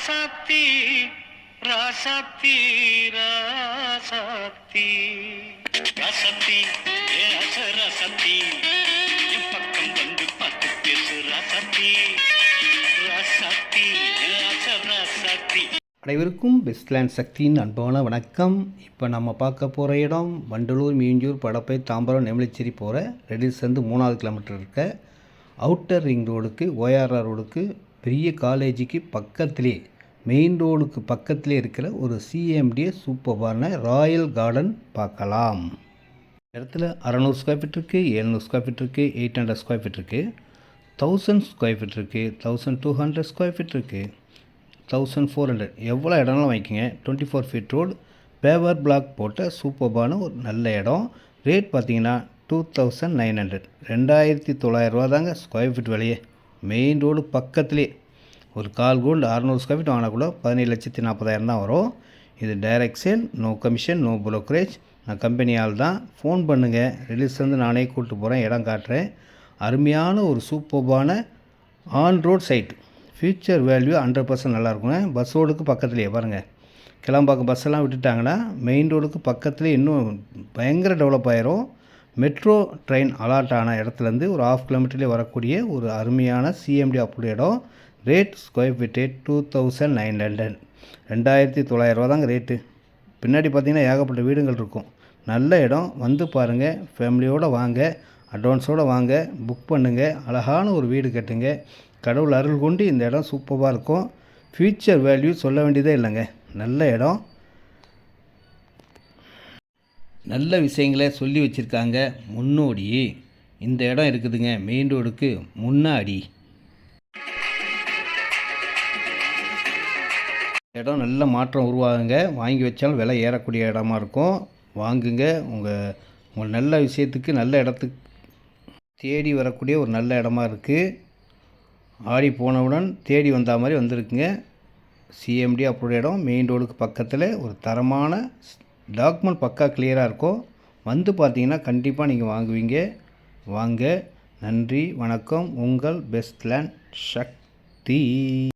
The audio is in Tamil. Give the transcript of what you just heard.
ராசாத்தி ராசாத்தி ராசாத்தி ஏ அச ராசாத்தி என் பக்கம் வந்து பார்த்து பேசு ராசாத்தி ராசாத்தி ஏ அச ராசாத்தி அனைவருக்கும் பெஸ்ட்லேண்ட் சக்தியின் அன்பான வணக்கம். இப்போ நம்ம பார்க்க போகிற இடம் வண்டலூர் மீஞ்சூர் படப்பை தாம்பரம் நெமிலிச்சேரி போகிற ரெடில்ஸ்லேருந்து மூணாவது கிலோமீட்டர் இருக்க. அவுட்டர் ரிங் ரோடுக்கு ஓஆர்ஆர் ரோடுக்கு பெரிய காலேஜுக்கு பக்கத்திலே மெயின் ரோடுக்கு பக்கத்திலே இருக்கிற ஒரு சிஎம்டிஏ சூப்பர்பான ராயல் கார்டன் பார்க்கலாம். இடத்துல அறநூறு ஸ்கொயர் ஃபீட் இருக்குது எழுநூறு ஸ்கொயர் ஃபீட் இருக்குது எயிட் ஹண்ட்ரட் ஸ்கொயர் ஃபீட் இருக்குது தௌசண்ட் ஸ்கொயர் ஃபீட் இருக்குது thousand two hundred square feet இருக்குது தௌசண்ட் ஃபோர் ஹண்ட்ரட் எவ்வளோ இடம்லாம் வாங்கிக்கோங்க. Twenty four feet road paver block போட்ட சூப்பர்பான ஒரு நல்ல இடம். ரேட் பார்த்தீங்கன்னா டூ தௌசண்ட் நைன் ஹண்ட்ரட் ரெண்டாயிரத்தி தொள்ளாயிரரூவா தாங்க ஸ்கொயர் ஃபீட் விலையே. மெயின் ரோடு பக்கத்துலேயே ஒரு கால் கோல்டு அறநூறு ஸ்கொயர் ஃபீட் வாங்கினா கூட பதினேழு லட்சத்தி நாற்பதாயிரம் தான் வரும். இது direct sale no commission no brokerage நான் கம்பெனியால் தான் ஃபோன் பண்ணுங்கள் ரிலீஸ்லேருந்து நானே கூப்பிட்டு போகிறேன் இடம் காட்டுறேன். அருமையான ஒரு சூப்பர்பான on road side future value hundred percent நல்லாயிருக்குங்க. பஸ் ரோடுக்கு பக்கத்துலேயே பாருங்கள் கிளம்பாக்கம் பஸ்ஸெல்லாம் விட்டுட்டாங்கன்னா மெயின் ரோடுக்கு பக்கத்துலேயே இன்னும் பயங்கர டெவலப் ஆயிரும். மெட்ரோ ட்ரெயின் அலாட் ஆன இடத்துலேருந்து ஒரு ஆஃப் கிலோமீட்டர்லேயே வரக்கூடிய ஒரு அருமையான சிஎம்டி அப்படி இடம். Rate square feet rate two thousand nine hundred ரெண்டாயிரத்தி தொள்ளாயிரரூவா தாங்க ரேட்டு பின்னாடி பார்த்தீங்கன்னா ஏகப்பட்ட வீடுகள் இருக்கும். நல்ல இடம். வந்து பாருங்கள் ஃபேமிலியோடு வாங்க. அட்வான்ஸோடு வாங்க. புக் பண்ணுங்கள் அழகான ஒரு வீடு கட்டுங்க. கடவுள் அருள் கொண்டு இந்த இடம் சூப்பராக இருக்கும். ஃப்யூச்சர் வேல்யூ சொல்ல வேண்டியதே இல்லைங்க. நல்ல இடம். நல்ல விஷயங்களை சொல்லி வச்சுருக்காங்க. முன்னோடி. இந்த இடம் இருக்குதுங்க. மெயின் ரோடுக்கு முன்னாடி. இடம் நல்ல மாற்றம் உருவாகுங்க. வாங்கி வச்சாலும் விலை ஏறக்கூடிய இடமா இருக்கும். வாங்குங்க. உங்கள் உங்கள் நல்ல விஷயத்துக்கு நல்ல இடத்துக்கு தேடி வரக்கூடிய ஒரு நல்ல இடமா இருக்குது ஆடி போனவுடன் தேடி வந்த மாதிரி வந்திருக்குங்க. சிஎம்டி அப்படி இடம் மெயின் ரோடுக்கு பக்கத்தில் ஒரு தரமான டாக்குமெண்ட் பக்கா கிளியராக இருக்கும் வந்து பார்த்தீங்கன்னா கண்டிப்பாக நீங்கள் வாங்குவீங்க. வாங்க. நன்றி. வணக்கம். உங்கள் பெஸ்ட்லேண்ட் சக்தி